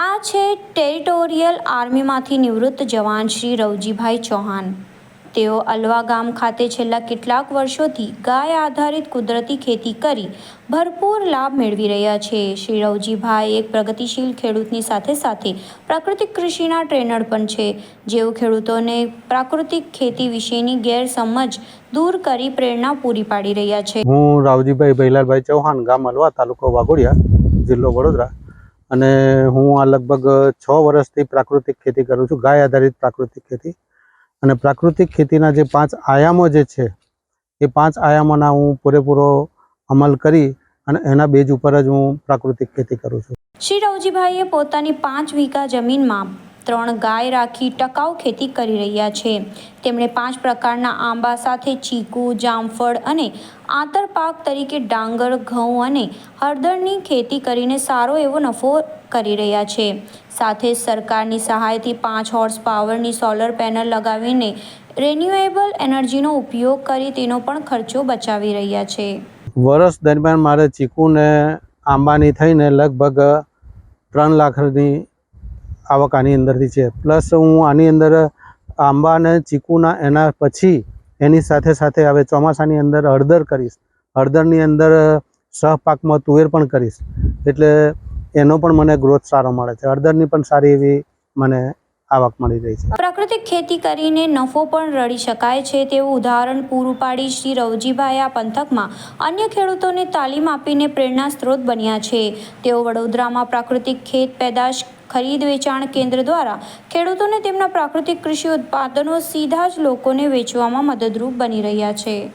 આ છે ટેરિટોરિયલ આર્મીમાંથી નિવૃત્ત જવાન શ્રી રવજીભાઈ ચૌહાણ. તેઓ અલવા ગામ ખાતે છેલ્લા કેટલાક વર્ષોથી ગાય આધારિત કુદરતી ખેતી કરી ભરપૂર લાભ મેળવી રહ્યા છે. શ્રી રવજીભાઈ એક પ્રગતિશીલ ખેડૂતની સાથે સાથે પ્રાકૃતિક કૃષિના ટ્રેનર પણ છે. જેઓ ખેડૂતોને પ્રાકૃતિક ખેતી વિશેની ગેરસમજ દૂર કરી પ્રેરણા પૂરી પાડી રહ્યા છે. હું રાવજીભાઈ ભૈલાલભાઈ ચૌહાણ, ગામ અલવા તાલુકો વાઘોડિયા, જિલ્લો વડોદરા. અને હું આ લગભગ છ વર્ષથી પ્રાકૃતિક ખેતી કરું છું, ગાય આધારિત પ્રાકૃતિક ખેતી. અને પ્રાકૃતિક ખેતીના જે પાંચ આયામો જે છે, એ પાંચ આયામોના હું પૂરેપૂરો અમલ કરી અને એના બેજ ઉપર જ હું પ્રાકૃતિક ખેતી કરું છું. શ્રી રવજીભાઈએ પોતાની પાંચ વીઘા જમીનમાં ત્રણ ગાય રાખી ટકાઉ ખેતી કરી રહ્યા છે. તેમણે પાંચ પ્રકારના આંબા સાથે ચીકુ, જામફળ અને આંતર પાક તરીકે ડાંગર, ઘઉં અને હળદરની ખેતી કરીને સારો એવો નફો કરી રહ્યા છે. સાથે સરકારની સહાયથી પાંચ હોર્સ પાવરની સોલર પેનલ લગાવીને રિન્યુએબલ એનર્જીનો ઉપયોગ કરી તેનો પણ ખર્ચો બચાવી રહ્યા છે. વર્ષ દરમિયાન મારે ચીકુને, આંબાની થઈને લગભગ ત્રણ લાખની આવક આની અંદરથી છે. પ્લસ હું આની અંદર આંબા અને ચીકુના એના પછી એની સાથે સાથે હવે ચોમાસાની અંદર હળદર કરીશ. હળદરની અંદર સહપાકમાં તુવેર પણ કરીશ. એટલે એનો પણ મને ગ્રોથ સારો મળે છે. હળદરની પણ સારી એવી મને આવક મળી રહી છે. પ્રાકૃતિક ખેતી કરીને નફો પણ રળી શકાય છે તેવું ઉદાહરણ પૂરું પાડી શ્રી રવજીભાઈ આ પંથકમાં અન્ય ખેડૂતોને તાલીમ આપીને પ્રેરણા સ્ત્રોત બન્યા છે. તેઓ વડોદરામાં પ્રાકૃતિક ખેત પેદાશ ખરીદ વેચાણ કેન્દ્ર દ્વારા ખેડૂતોને તેમના પ્રાકૃતિક કૃષિ ઉત્પાદનો સીધા જ લોકોને વેચવામાં મદદરૂપ બની રહ્યા છે.